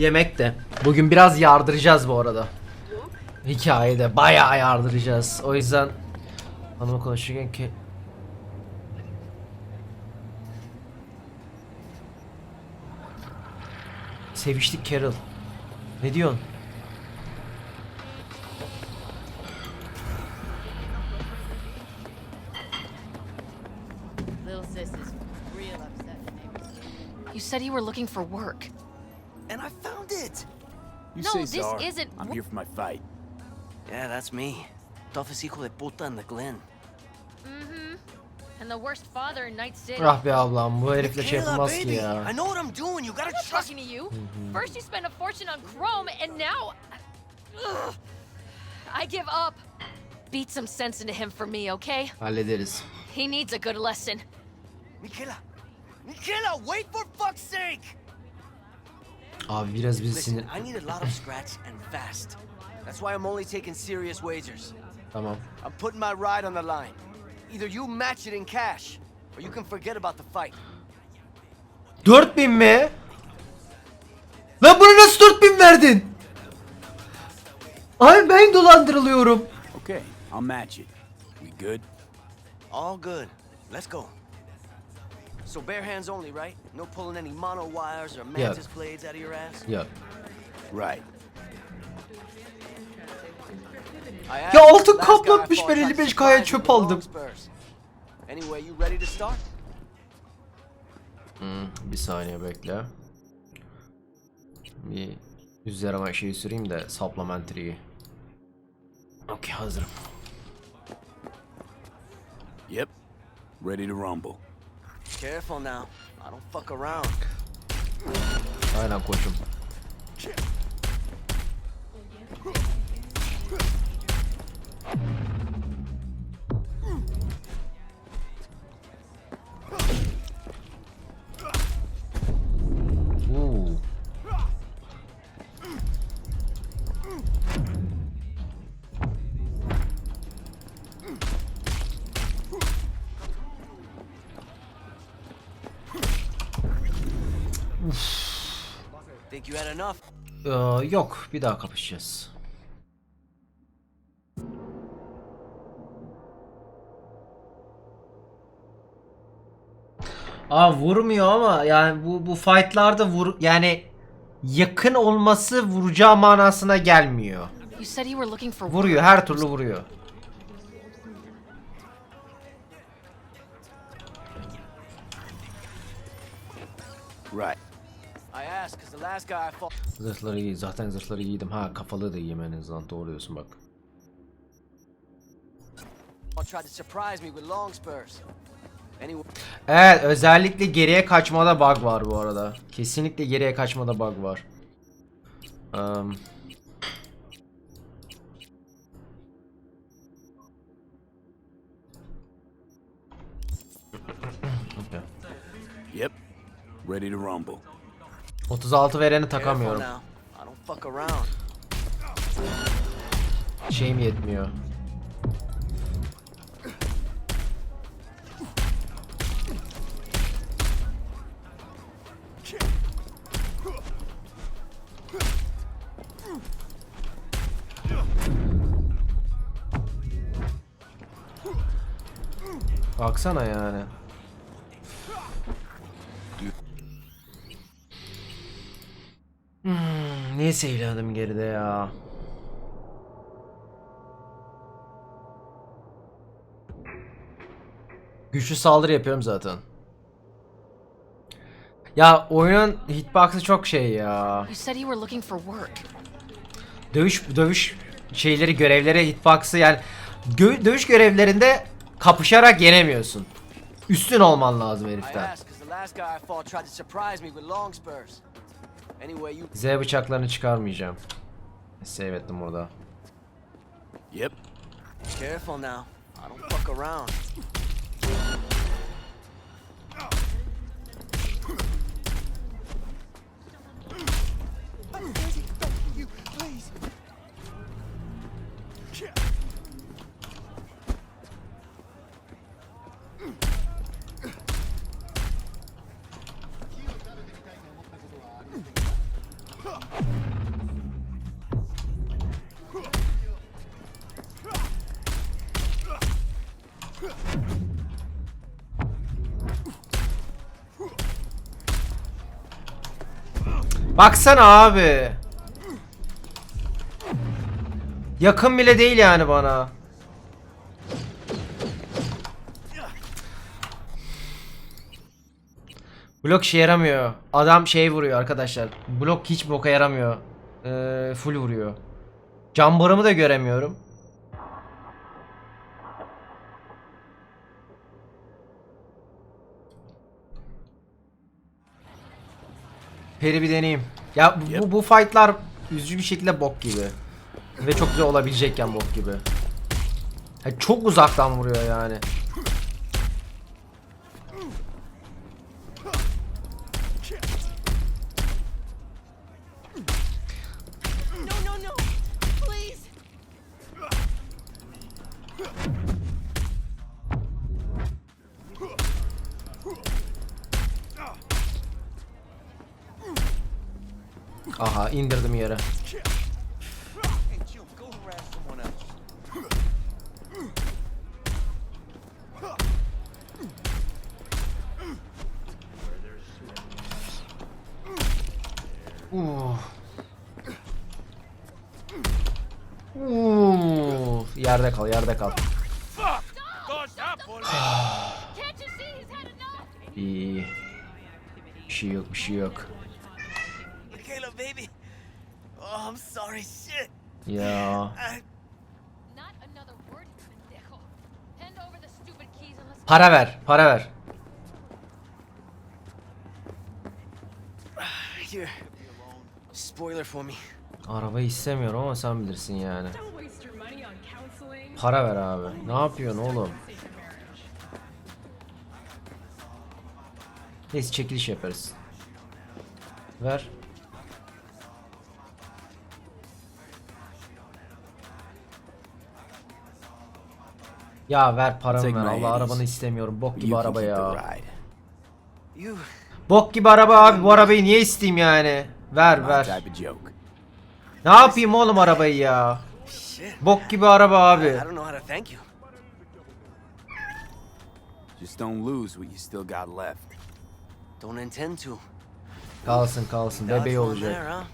Yemek de. Bugün biraz yardıracağız bu arada. Hikayede bayağı yardıracağız. O yüzden hanımla konuşurken ki Seviştik Carol. Ne diyorsun? You said you were looking for work. And I found it! You No, say this Czar. isn't I'm here for my fight. Yeah, that's me. Toughest hijo de puta in the Glen. And the worst father in Night City. Ah be ablam bu herifle şey Michaela, yapılmaz ki ya. I know what I'm doing. You gotta I'm trust talking to you. First you spend a fortune on chrome, and now... Ugh. I give up. Beat some sense into him for me, okay? Hallederiz. He needs a good lesson. Michaela! Michaela, wait for fuck's sake! Abi biraz bizi sinir... I need a lot of scratch and fast. That's why I'm only taking serious wagers. Tamam. I'm putting my ride on the line. Either you match it in cash, or you can forget about the fight. 4000 mi? Lan bunu nasıl 4000 verdin? Ay ben dolandırılıyorum. Okay, I'll match it. We good? All good. Let's go. So bare hands only, right? No pulling any mono wires or Yeah. mantis blades out of your ass? Ya. Right. Ya altın kaplatmış, ben fought tried to 55K'ya surprise çöp aldım. Anyway, you ready to start? Bir saniye bekle. Bir üzerime şeyi süreyim de supplementary'yi. Okey hazırım. Yep. Ready to rumble. Careful now. I don't fuck around. Aynen koçum. You had enough? Ee, yok bir daha kapışacağız. Aa vurmuyor ama yani bu bu fightlarda vur yani yakın olması vuracağı manasına gelmiyor. You said you were looking for work. Vuruyor her türlü vuruyor. Right. Zırhları iyi zaten zırhları giydim. Ha kafalı da iyiyim en azından doğru diyorsun bak. tried to surprise me with long spurs. Anyway, Evet özellikle geriye kaçmada bug var bu arada. Kesinlikle geriye kaçmada bug var. Um, Okay. Yep. Ready to rumble. 36 vereni takamıyorum. Şeyim yetmiyor. Baksana yani. Hmm, neyse evladım geride ya. Güçlü saldırı yapıyorum zaten. Ya oyunun hitbox'ı çok şey ya. Dövüş dövüş şeyleri görevleri hitbox'ı yani gö- dövüş görevlerinde kapışarak yenemiyorsun. Üstün olman lazım heriften. Z bıçaklarını çıkarmayacağım. Save ettim burada. Yep. careful now. I don't fuck around. Baksana abi. Yakın bile değil yani bana. Blok işe yaramıyor. Adam şey vuruyor arkadaşlar. Blok hiç boka yaramıyor. Ee, full vuruyor. Cambarımı da göremiyorum. Peri bir deneyeyim. Ya bu, Yep. bu, bu fightlar üzücü bir şekilde bok gibi. Ve çok güzel olabilecekken bok gibi. Ha, çok uzaktan vuruyor yani. Uh. Uh. Yerde kal, yerde kal. İyi. Bir şey yok, bir şey yok. Oh! Ya. Let's Para ver, para ver. here. Spoiler for me. Arabayı istemiyorum ama sen bilirsin yani. Don't waste your money on counseling. Para ver abi. Ne yapıyorsun oğlum? Neyse çekiliş yaparız. Ver. Ya ver paramı ver. Allah arabanı istemiyorum. Bok gibi araba ya. Bok gibi araba abi. Bu arabayı niye isteyeyim yani? Ver ver. Ne yapayım oğlum arabayı ya? Shit. Bok gibi araba abi. I don't know how to thank you. Just don't lose what you still got left. Don't intend to. Kalsın kalsın. Bebeği olacak.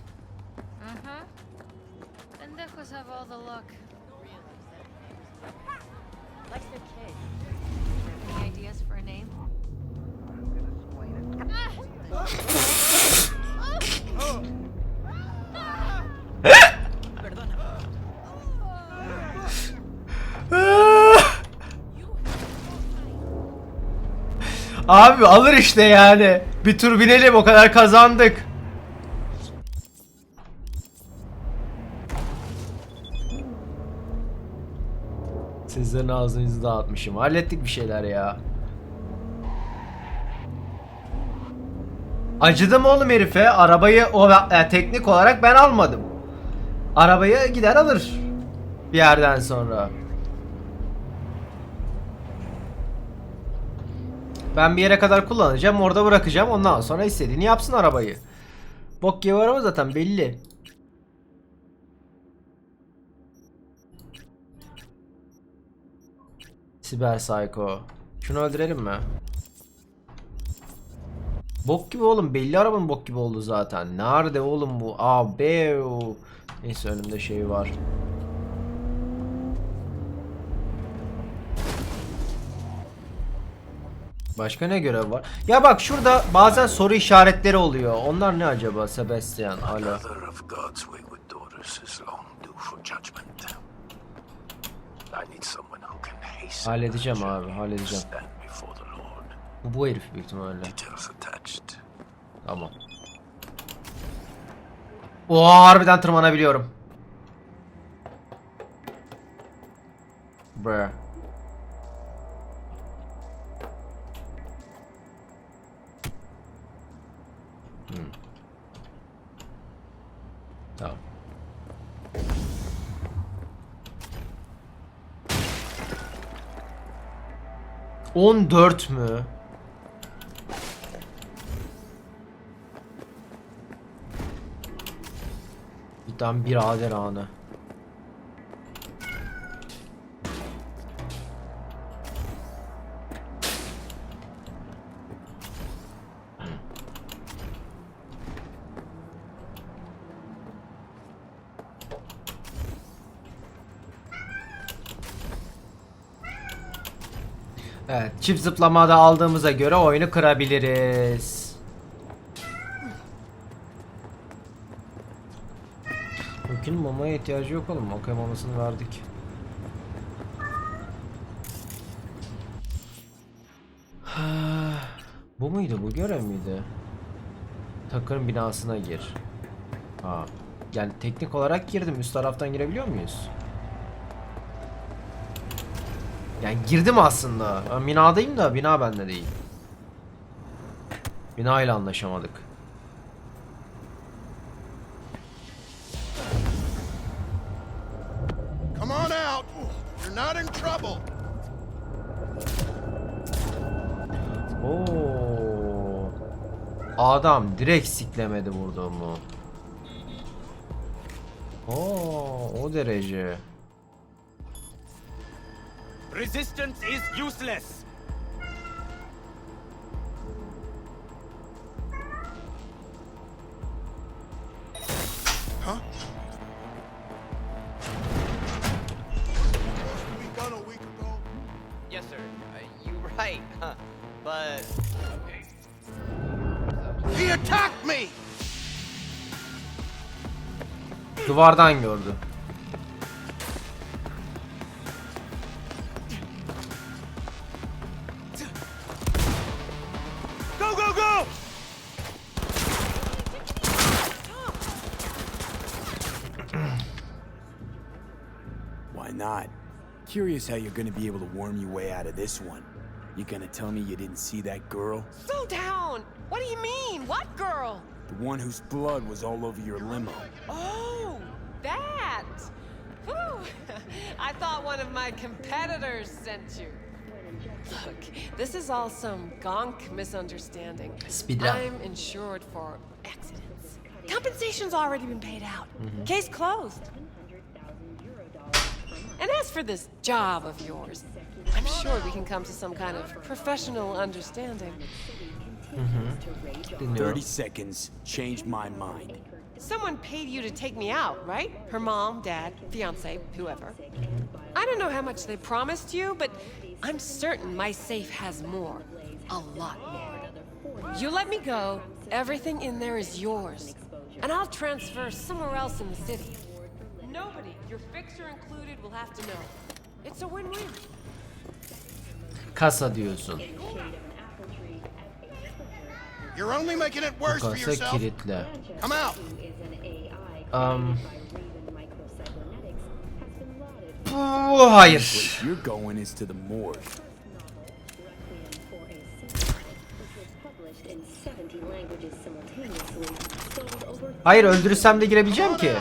Abi alır işte yani. Bir tur binelim o kadar kazandık. Sizlerin ağzınızı dağıtmışım. Hallettik bir şeyler ya. Acıdım oğlum herife. Arabayı o e, teknik olarak ben almadım. Arabayı gider alır. Bir yerden sonra. Ben bir yere kadar kullanacağım, orada bırakacağım. Ondan sonra istediğini yapsın arabayı. Bok gibi araba zaten belli. Siber Psycho. Şunu öldürelim mi? Bok gibi oğlum. Belli arabanın bok gibi oldu zaten. Nerede oğlum bu? Abi. Neyse önümde şey var. Başka ne görev var? Ya bak şurada bazen soru işaretleri oluyor. Onlar ne acaba Sebastian? Alo. Halledeceğim abi, halledeceğim. Bu, bu herif büyük ihtimalle. Tamam. Oo harbiden tırmanabiliyorum. Bruh. Tamam. On dört mü? Cidden birader anı. Çift zıplamada aldığımıza göre oyunu kırabiliriz. Bakın mamaya ihtiyacı yok oğlum. Okey mamasını verdik. bu muydu? Bu görev miydi? Takırın binasına gir. Ha. Yani teknik olarak girdim. Üst taraftan girebiliyor muyuz? Yani girdim aslında. Ben binadayım da bina bende değil. Bina ile anlaşamadık. Come on out. You're not in trouble. Oo. Adam direkt siklemedi vurduğumu. Oo, o derece. Resistance is useless. Huh? Yes, sir. Uh, you right, huh? But He attacked me. Duvardan gördü. Not? Curious how you're gonna be able to worm your way out of this one. You gonna tell me you didn't see that girl? Slow down! What do you mean? What girl? The one whose blood was all over your limo. Oh, that! Whew. I thought one of my competitors sent you. Look, this is all some gonk misunderstanding. Speedrun. I'm insured for accidents. Compensation's already been paid out. Mm-hmm. Case closed. And as for this job of yours, I'm sure we can come to some kind of professional understanding. Mm-hmm. Dinliyorum. 30 seconds changed my mind. Someone paid you to take me out, right? Her mom, dad, fiance, whoever. I don't know how much they promised you, but I'm certain my safe has more. A lot more. You let me go, everything in there is yours. And I'll transfer somewhere else in the city. Nobody, your fixer included, will have to know. It's a win-win. Kasa diyorsun. You're only making it worse for Kasa yourself. kilitle. Come out. Um. Bu hayır. You're going is to the morgue. Hayır öldürürsem de girebileceğim ki.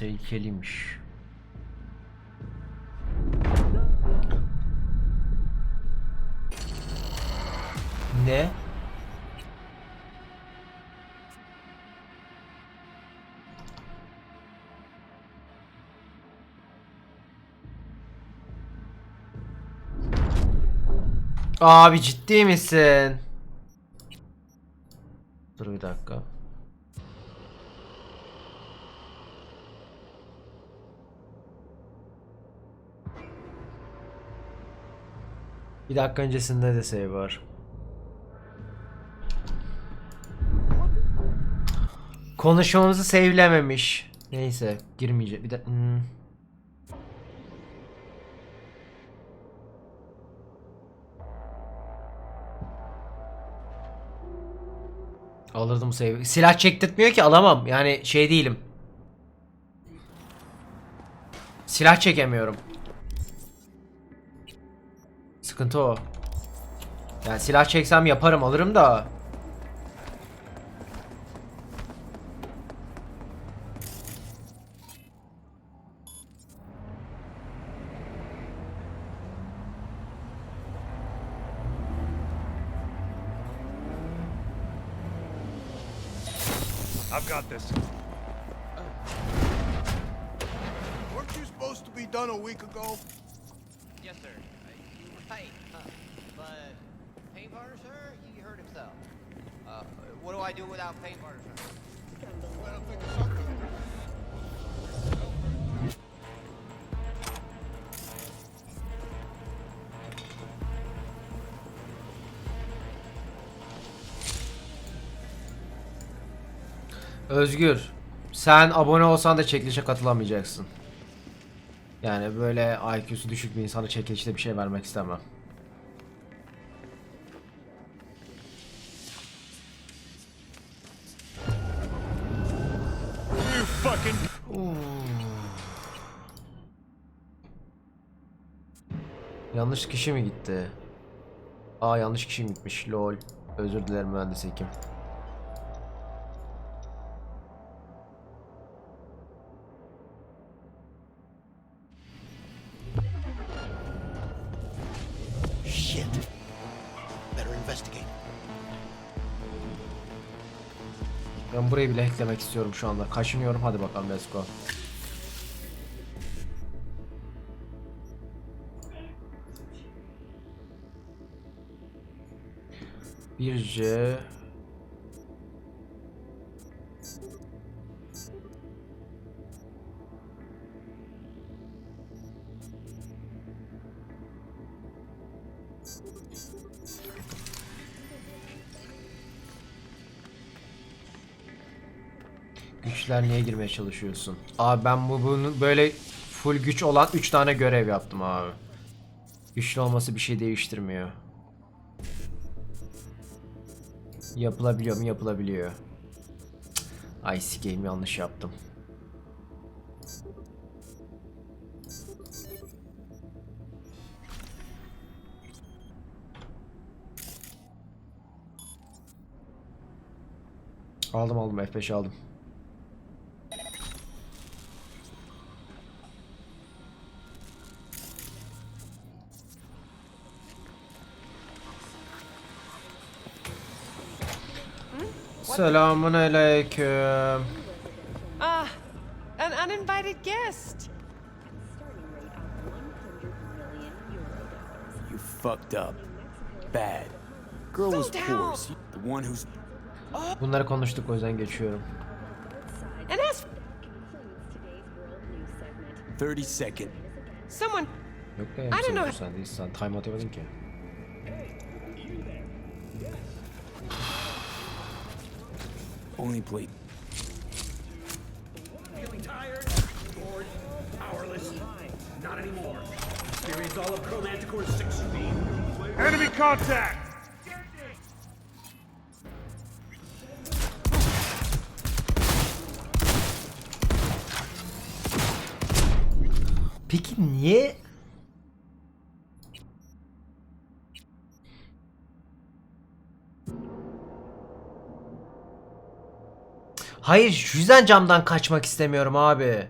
Tehlikeliymiş. Ne? Abi ciddi misin? Dur bir dakika. Bir dakika öncesinde de save var. Konuşmamızı save'lememiş. Neyse girmeyecek. Bir de hmm. Alırdım save. Silah çektirtmiyor ki alamam. Yani şey değilim. Silah çekemiyorum. Sıkıntı o. Yani silah çeksem yaparım alırım da. I've got this. Weren't you supposed to be done a week ago? Yes, sir. Right. Huh. But paint sir? He hurt himself. Uh, what do I do without paint of something. Özgür. Sen abone olsan da çekilişe katılamayacaksın. Yani böyle IQ'su düşük bir insana çekilişte bir şey vermek istemem. Yanlış kişi mi gitti? Aa yanlış kişi mi gitmiş? Lol. Özür dilerim mühendis hekim. Burayı bile hacklemek istiyorum şu anda. Kaşınıyorum. Hadi bakalım let's go. Bir C Güçler niye girmeye çalışıyorsun? Abi ben bu bunu böyle full güç olan 3 tane görev yaptım abi. Güçlü olması bir şey değiştirmiyor. Yapılabiliyor mu? Yapılabiliyor. Ay sikeyim yanlış yaptım. Aldım aldım F5 aldım. Selamun aleyküm. Ah, an uninvited guest. starting rate of 100 million euro dollars. You fucked up. Bad. Girl was poor. The one who's Bunları konuştuk o yüzden geçiyorum. And as Concludes today's World News segment. 30 second. someone, Yok be don't sen, know. sen değilsin. Sen time atamadın ki. Only plate. Feeling tired? Bored? Powerless? Not anymore. Experience all of Chrome Manticore's six speed. Enemy contact! Peki niye Hayır şu yüzden camdan kaçmak istemiyorum abi.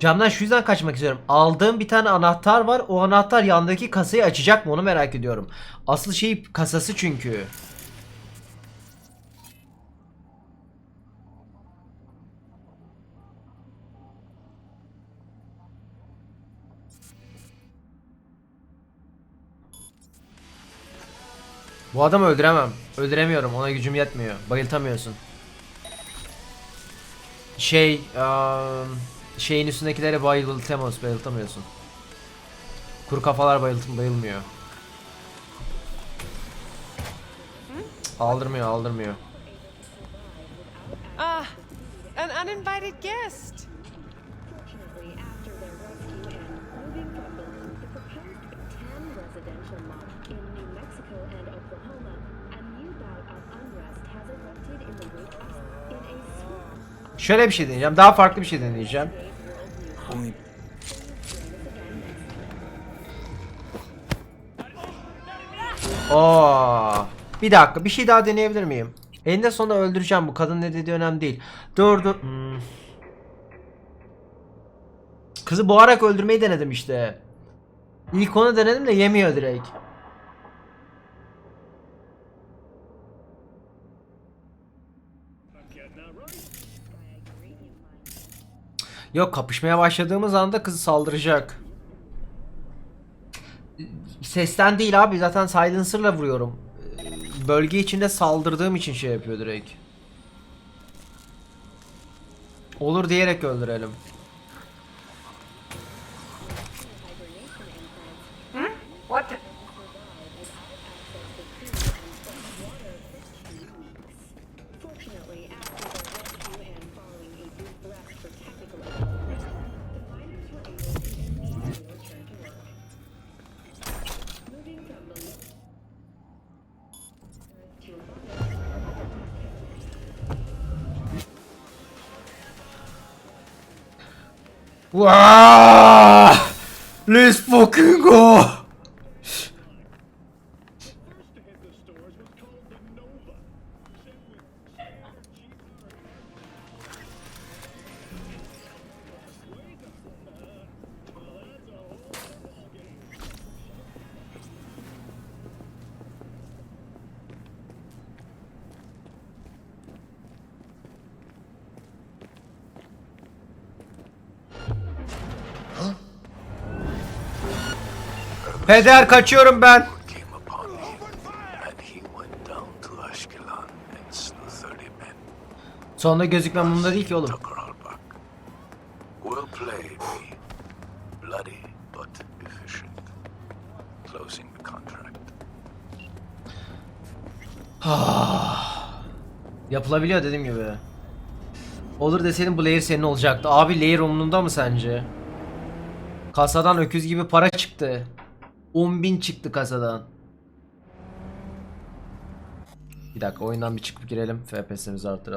Camdan şu yüzden kaçmak istiyorum. Aldığım bir tane anahtar var. O anahtar yandaki kasayı açacak mı onu merak ediyorum. Asıl şey kasası çünkü. Bu adamı öldüremem. Öldüremiyorum. Ona gücüm yetmiyor. Bayıltamıyorsun. Şey, eee, şeyin üstündekileri bayıltamıyorsun, bayıltamıyorsun. Kuru kafalar bayıltım bayılmıyor. Aldırmıyor, aldırmıyor. ah, an uninvited guest. Fortunately, after their rescue and moving from the, the proposed 10 residential mob in New Mexico and Şöyle bir şey deneyeceğim. Daha farklı bir şey deneyeceğim. Oo. Bir dakika bir şey daha deneyebilir miyim? Eninde sonunda öldüreceğim bu kadın ne dediği önemli değil. Dur dur. Hmm. Kızı boğarak öldürmeyi denedim işte. İlk onu denedim de yemiyor direkt. Yok kapışmaya başladığımız anda kız saldıracak. Sesten değil abi zaten silencer'la vuruyorum. Bölge içinde saldırdığım için şey yapıyor direkt. Olur diyerek öldürelim. Fortunately, Wow! Let's fucking go! Slew 30 men. Sonunda gözükmem bunda değil ki oğlum. Contract. Yapılabiliyor dediğim gibi. Olur deseydin bu layer senin olacaktı. Abi layer umrunda mı sence? Kasadan öküz gibi para çıktı. 10.000 çıktı kasadan. Bir dakika oyundan bir çıkıp girelim. FPS'imizi artıralım.